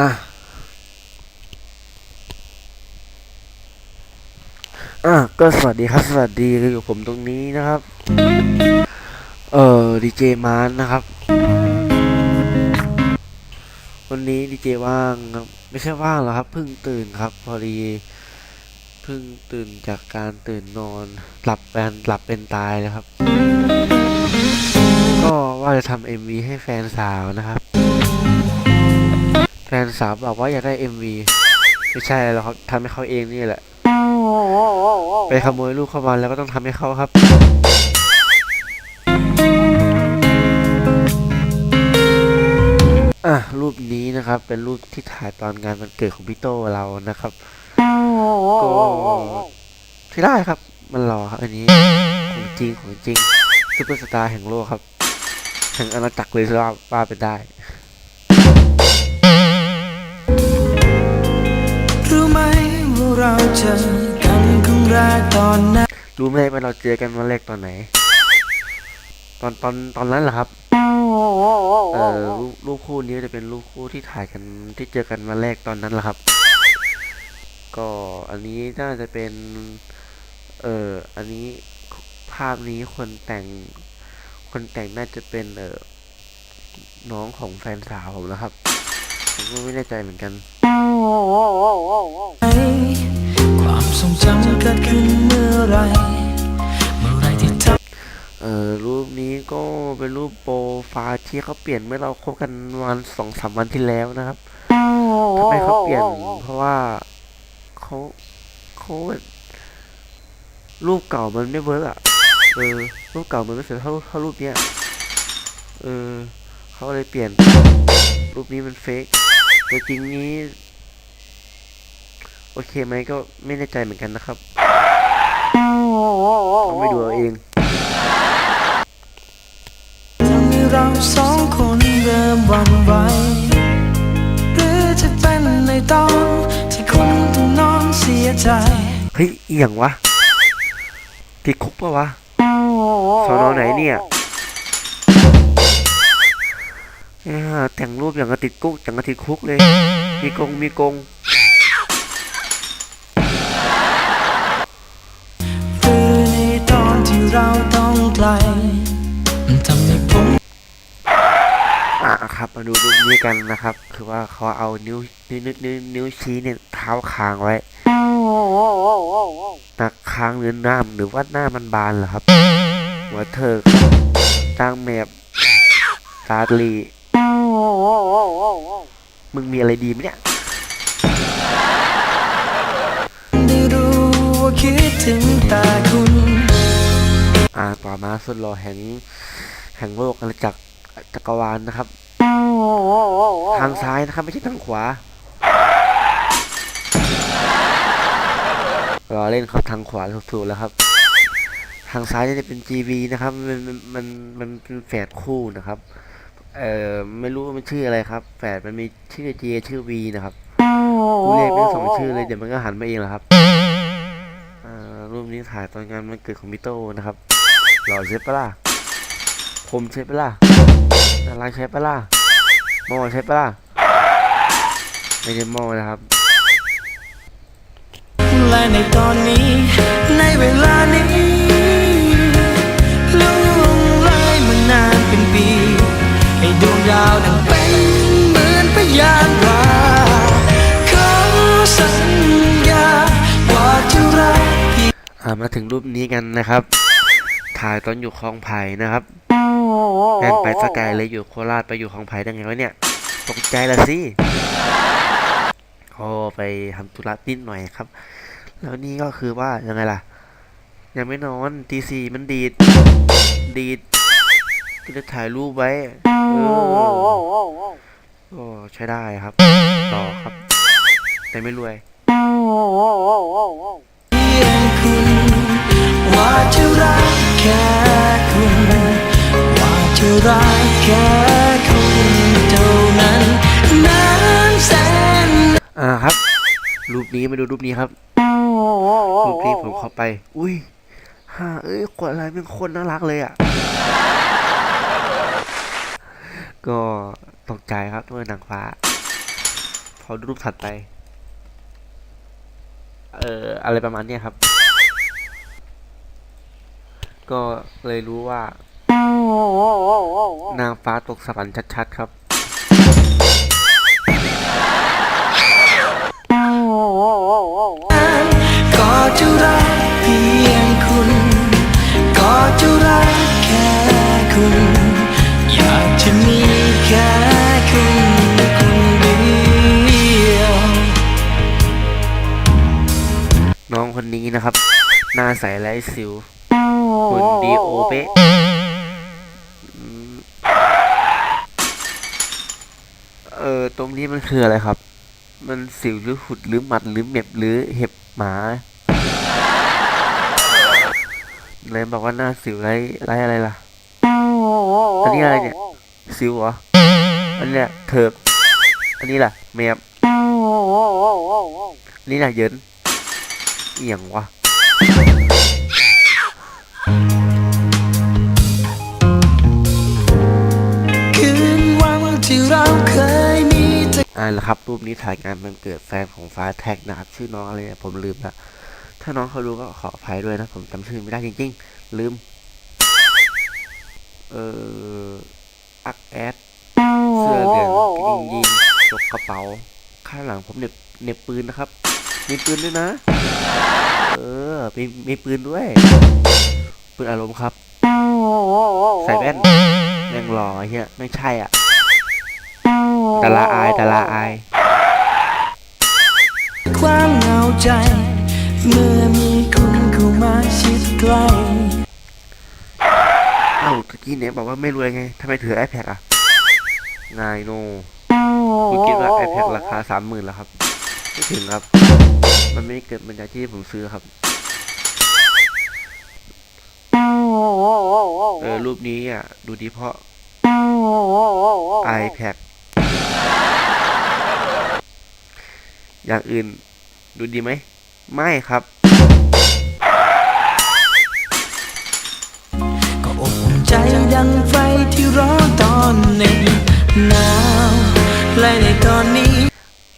อะอะก็สวัสดีครับ สวัสดีอยู่ผมตรงนี้นะครับ เอ่อดีเจมานนะครับ วันนี้ดีเจว่างครับไม่ใช่ว่างหรอกครับเพิ่งตื่นครับ พอดีเพิ่งตื่นจากการตื่นนอนหลับแปนหลับเป็นตายเลยครับ ก็ว่าจะทำเอ็มวีให้แฟนสาวนะครับ แฟนสาวบอกว่าอยากได้ MV ไม่ใช่หรอกครับทำให้เขาเองนี่แหละ ไปขโมยรูปเข้ามาแล้วก็ต้องทำให้เขาครับอะรูปนี้นะครับ เป็นรูปที่ถ่ายตอนงานวันเกิดของพี่โตเรานะครับก็ใช้ได้ครับ มันหล่อครับ อันนี้ของจริงของจริงซุปเปอร์สตาร์แห่งโลกครับแห่งอาณาจักรเลยว่าว่าไปได้ รู้ไหมว่าเราเจอกันครั้งแรกตอนนั้นรู้ไหมว่าเราเจอกันวันแรกตอนไหน ตอนตอนตอนนั้นเหรอครับ เอ่อรูปรูปคู่นี้จะเป็นรูปคู่ที่ถ่ายกันที่เจอกันวันแรกตอนนั้นแหละครับ ก็อันนี้น่าจะเป็น เอ่ออันนี้ภาพนี้คนแต่ง คนแต่งน่าจะเป็นเอ่อน้องของแฟนสาวผมนะครับผมก็ไม่แน่ใจเหมือนกัน ความทรงจำเกิดขึ้นเมื่อไรเมื่อไรที่เธอเอ่อรูปนี้ก็เป็นรูปโปรไฟล์ที่เขาเปลี่ยนเมื่อเราคบกันวันสองสามวันที่แล้วนะครับทำไมเขาเปลี่ยนเพราะว่าเขาเขารูปเก่ามันไม่เวิร์กอะเออรูปเก่ามันไม่สวยเท่าเท่ารูปเนี้ยเออเขาเลยเปลี่ยนรูปนี้มันเฟกตัวจริงนี้ โอเคไหมก็ไม่แน่ใจเหมือนกันนะครับต้องไปดูเอาเองทำให้เราสองคนเริ่มหวันไหวหรือจะเป็นในตอนที่คุณต้องนอนเสียใจ เฮ้ยอหย่างวะติดคุกปะวะสอนอไหนเนี่ยเอ้ยแต่งรูปอย่างกับติดคุกอย่างกับติดคุกเลย มีกงมีกง มาดูรูปนี้กันนะครับ คือว่าเขาเอานิ้วนิ้วนิ้วนิ้วนิ้วชี้เนี่ยเท้าค้างไว้หนักค้างหรือหน้าหรือว่าหน้ามันบานเหรอครับหัวเถิกตั้งแมบตาลีมึงมีอะไรดีไหมเนี่ยได้รู้ว่าคิดถึงแต่คุณ อ่าต่อมาสุดหล่อแห่งแห่งโลกอาณาจักรจักรวาลนะครับ ทางซ้ายนะครับไม่ใช่ทางขวารอเล่นครับทางขวาถูกๆแล้วครับ ทางซ้ายนี่จะเป็น GB นะครับ มันมันมันเป็นแฝดคู่นะครับ เอ่อไม่รู้มันชื่ออะไรครับ แฝดมันมีชื่อ J ชื่อ V นะครับกูเรียกเป็นสองชื่อเลยเดี๋ยวมันก็หันมาเองแหละครับรูปนี้ถ่ายตอนงานวันเกิดของพี่โตนะครับหล่อใช่ปะล่ะผมใช่ปะล่ะน่ารักใช่ปะล่ะ หมใช่ปะล่ะ ไม่ได้หมนะครับ และในตอนนี้ ในเวลานี้ล่วงเลยมานานเป็นปี ให้ดวงดาวดังเป็นเหมือนพยานว่าขอสัญญาว่าจะรักเพียงอ่ามาถึงรูปนี้กันนะครับ ถ่ายตอนอยู่คลองไผ่นะครับ แม่นไปสกายเลยอยู่โคราชไปอยู่คลองไผ่ได้ไงวะเนี่ยตกใจละสิก็ไปทำธุระนิดหน่อยครับ แล้วนี่ก็คือว่ายังไงล่ะ ยังไม่นอนตีสี่มันดีด ดีดก็จะถ่ายรูปไว้เออก็ใช้ได้ครับ ต่อครับ แต่ไม่รวยคุณว่าจะรักแค่คุณ จะรักแค่คุณเท่านั้นนานแสนอ่าครับ รูปนี้มาดูรูปนี้ครับ รูปนี้ผมเข้าไป อุ้ยฮ่าเอ้ยคนอะไรเป็นคนน่ารักเลยอะ ก็ตกใจครับด้วยนางฟ้า พอรูปถัดไป เอ่อ อะไรประมาณเนี้ยครับ ก็เลยรู้ว่า นางฟ้าตกสวรรค์ชัดๆครับ ก็จะรักเพียงคุณ ก็จะรักแค่คุณ อยากจะมีแค่คุณคนเดียว น้องคนนี้นะครับ หน้าใสไร้สิวหุ่นดีโอเป๊ะ เออตรงนี้มันคืออะไรครับ มันสิวหรือหุดหรือหมัดหรือเม็บหรือเห็บหมาเลยบอกว่าหน้าสิวไรไรอะไรล่ะ อันนี้อะไรเนี่ย สิวเหรอ อันเนี้แหละเถิบอันนี้ล่ะแมบอันนี้ล่ะเยินเอียงวะ อ่าแล้วครับรูปนี้ถ่ายงานมันเกิดแฟนของฟ้าแท็กนะครับชื่อน้องอะไรเนี่ยผมลืมละถ้าน้องเขารู้ก็ขออภัยด้วยนะ ผมจำชื่อไม่ได้จริง ๆ ลืม เอออักแอดเสื้อเหลืองกางเกงยีนยกกระเป๋า ข้างหลังผมเน็บเน็บปืนนะครับ มีปืนด้วยนะ เออมีมีปืนด้วยปืนอารมณ์ครับ ใส่แว่นแม่งหล่อเฮียไม่ใช่อะ ดาราอายดาราอาย ความเหงาใจ เมื่อมีคุณเข้ามาชิดใกล้เอ้าตะกี้เนี่ยบอกว่าไม่รวยไงทำไมถือ iPad อะ นายโนคุณคิดว่า iPad ราคาสามหมื่นแล้วครับ ไม่ถึงครับ มันไม่ได้เกิดมาจากที่ผมซื้อครับ เออรูปนี้อะ ดูดีเพราะ iPad อย่างอื่นดูดีไหม ไม่ครับ ก็อบอุ่นใจดังไฟที่ร้อนตอนเหน็บหนาวและในตอนนี้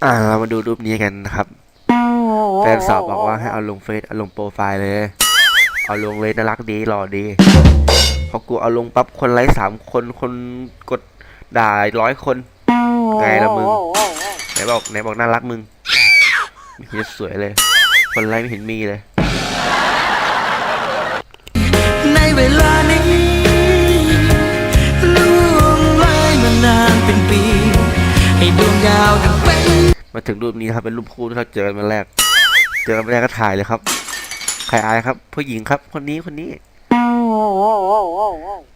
อ่าเรามาดูรูปนี้กันนะครับแฟนสาวบอกว่าให้เอาลงเฟซเอาลงโปรไฟล์เลย เอาลงเลยน่ารักดีหล่อดีพอกูเอาลงปั๊บคนไลค์สามคนคนกดด่าร้อยคน ไงละมึงไหนบอกไหนบอกน่ารักมึงไม่ เห็นจะสวยเลย คนไลค์ไม่เห็นมีเลย ในเวลานี้ล่วงเลยมานานเป็นปี ให้ดวงดาวดังเป็นมาถึงรูปนี้นะครับเป็นรูปคู่ที่เราเจอกันมาแรก เจอกันมาแรกก็ถ่ายเลยครับ ใครอายครับ ผู้หญิงครับ คนนี้คนนี้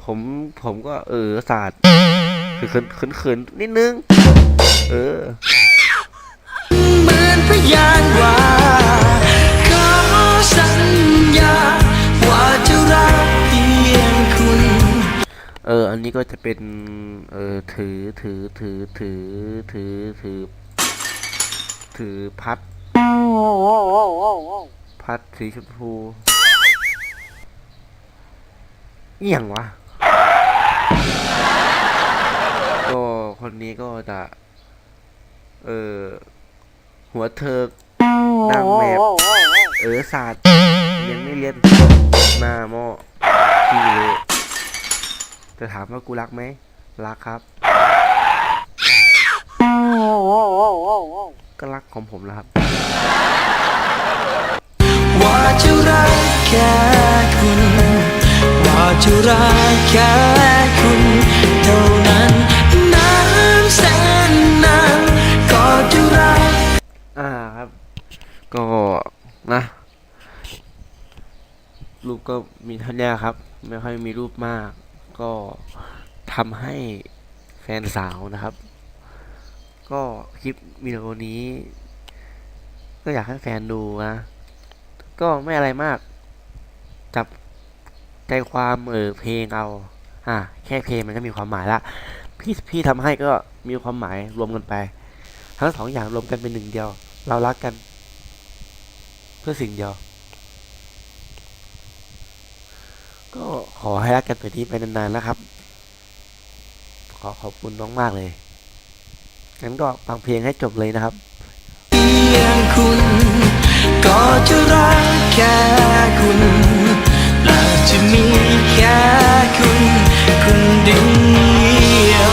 ผมผมก็เออศาสตร์คือเขินเขินเขินนิดนึง เออ เหมือนพยานว่าขอสัญญาว่าจะรักเพียงคุณ เออ อันนี้ก็จะเป็น เออ ถือ ถือ ถือ ถือ ถือ ถือ ถือพัด พัดสีชมพูเอี่ยงวะ ก็คนนี้ก็จะ เออ หัวเถิกนางแมบเออศาสตร์เรียนไม่เรียนหน้าหม้อขี้เลยจะถามว่ากูรักไหม รักครับ ก็รักของผมแหล้วครับ ว่าจะรักแค่คุณ ว่าจะรักแค่ รูปก็มีเท่านี้ครับ ไม่ค่อยมีรูปมาก ก็ทำให้แฟนสาวนะครับ ก็คลิปวิดีโอนี้ ก็อยากให้แฟนดูนะ ก็ไม่อะไรมาก จับใจความเออเพลงเอา อ่าแค่เพลงมันก็มีความหมายละพี่พี่ทำให้ก็มีความหมายรวมกันไป ทั้งสองอย่างรวมกันเป็นหนึ่งเดียว เรารักกัน เพื่อสิ่งเดียว ก็ ขอให้รักกันแบบนี้ไปนานๆนะครับ ขอขอบคุณมากๆเลยงั้นก็ฟังเพลงให้จบเลยนะครับงคุณก็จะรักแค่คุณและจะมีแค่คุณคนเดียว